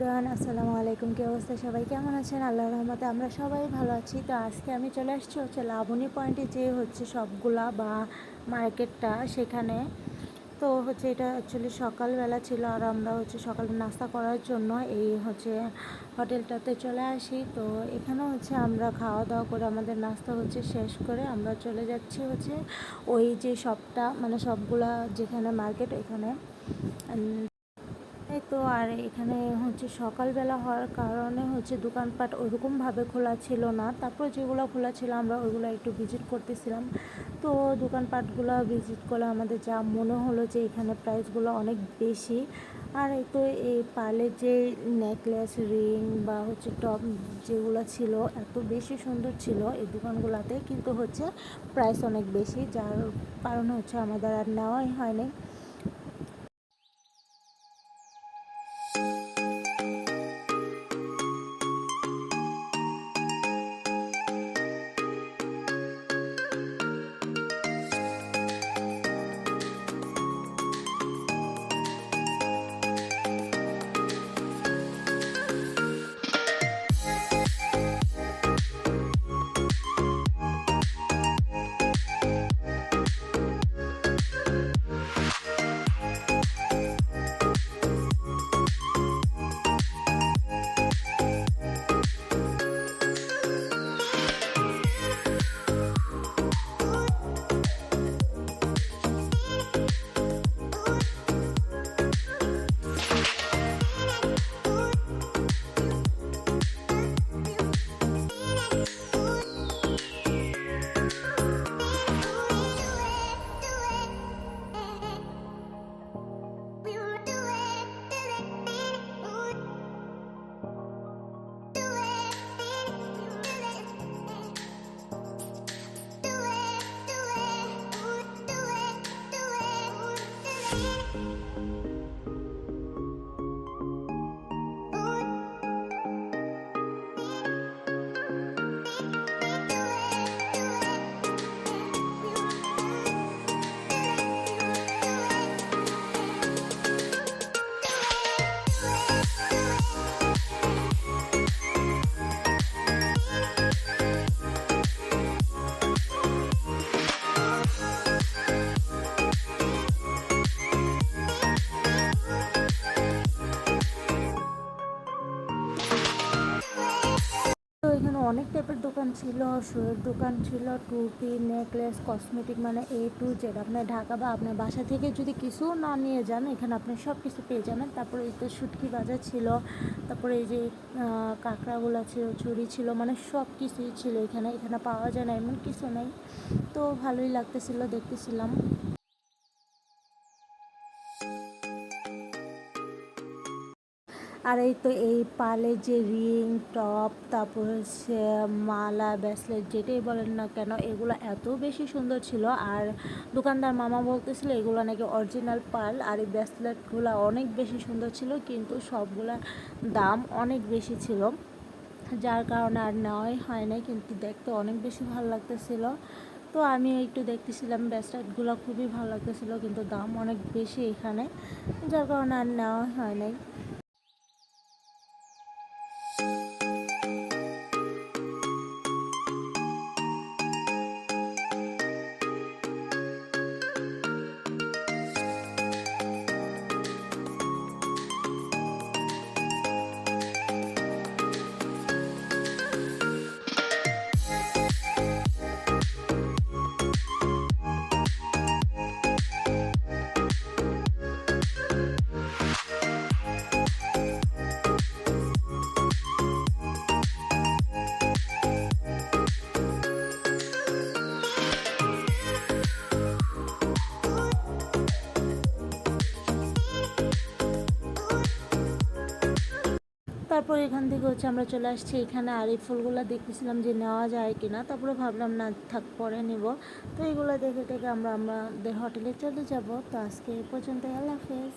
গান আসসালামু আলাইকুম। কি অবস্থা? সবাই কেমন আছেন? আল্লাহ রহমতে আমরা সবাই ভালো আছি। তো আজকে আমি চলে আসছি হচ্ছে লাবণী পয়েন্টে যে হচ্ছে সবগুলা বা মার্কেটটা সেখানে। তো হচ্ছে এটা অ্যাকচুয়ালি সকালবেলা ছিল আর আমরা হচ্ছে সকালে নাস্তা করার জন্য এই হচ্ছে হোটেলটাতে চলে আসি। তো এখানে হচ্ছে আমরা খাওয়া দাওয়া করে আমাদের নাস্তা হচ্ছে শেষ করে আমরা চলে যাচ্ছি হচ্ছে ওই যে সবটা মানে সবগুলা যেখানে মার্কেট এখানে। এই তো, আর এখানে হচ্ছে সকালবেলা হওয়ার কারণে হচ্ছে দোকানপাট ওইরকমভাবে খোলা ছিল না। তারপর যেগুলো খোলা ছিল আমরা ওইগুলো একটু ভিজিট করতেছিলাম। তো দোকানপাটগুলো ভিজিট করলে আমাদের যা মনে হলো যে এখানে প্রাইসগুলো অনেক বেশি। আর এই তো এই পার্লের যে নেকলেস রিং বা হচ্ছে টপ যেগুলো ছিল এত বেশি সুন্দর ছিল এই দোকানগুলোতে, কিন্তু হচ্ছে প্রাইস অনেক বেশি, যার কারণে হচ্ছে আমাদের আর নেওয়াই হয়নি। তো অনেক টাইপের দোকান ছিল শুয়ের দোকান ছিল, টুপি, নেকলেস, কসমেটিক মানে এ টু জেড আপনার ঢাকা বা আপনার বাসা থেকে যদি কিছু না নিয়ে যান, এখানে আপনি সব কিছু পেয়ে যাবেন। তারপরে এই তো শুটকি বাজার ছিল, তারপরে এই যে কাঁকড়াগুলো ছিল চুরি ছিল মানে সব কিছুই ছিল এখানে। এখানে পাওয়া যায় না, এমন কিছু নেই। তো ভালোই লাগতেছিল, দেখতেছিলাম। আর এই তো এই পালে যে রিং, টপ, তারপর হচ্ছে মালা, ব্রেসলেট যেটাই বলেন না কেন, এগুলো এত বেশি সুন্দর ছিল। আর দোকানদার মামা বলতেছিল, এগুলো নাকি অরিজিনাল পাল আর এই ব্রেসলেটগুলো অনেক বেশি সুন্দর ছিল, কিন্তু সবগুলার দাম অনেক বেশি ছিল। যার কারণে আর নেওয়াই হয় নাই, কিন্তু দেখতে অনেক বেশি ভালো লাগতেছিল। তো আমি একটু দেখতেছিলাম, ব্রেসলেটগুলো খুবই ভালো লাগতেছিল, কিন্তু দাম অনেক বেশি এখানে, যার কারণে আর নেওয়া হয় নাই। তারপর এখান থেকে হচ্ছে আমরা চলে আসছি। এখানে আর এই ফুলগুলো দেখেছিলাম যে নেওয়া যায় কি না তারপরে ভাবলাম, না, থাক, পরে নেব। তো এগুলো দেখে দেখে আমরা, আমাদের হোটেলে চলে যাব। তো আজকে এ পর্যন্ত আল্লাহ হাফেজ।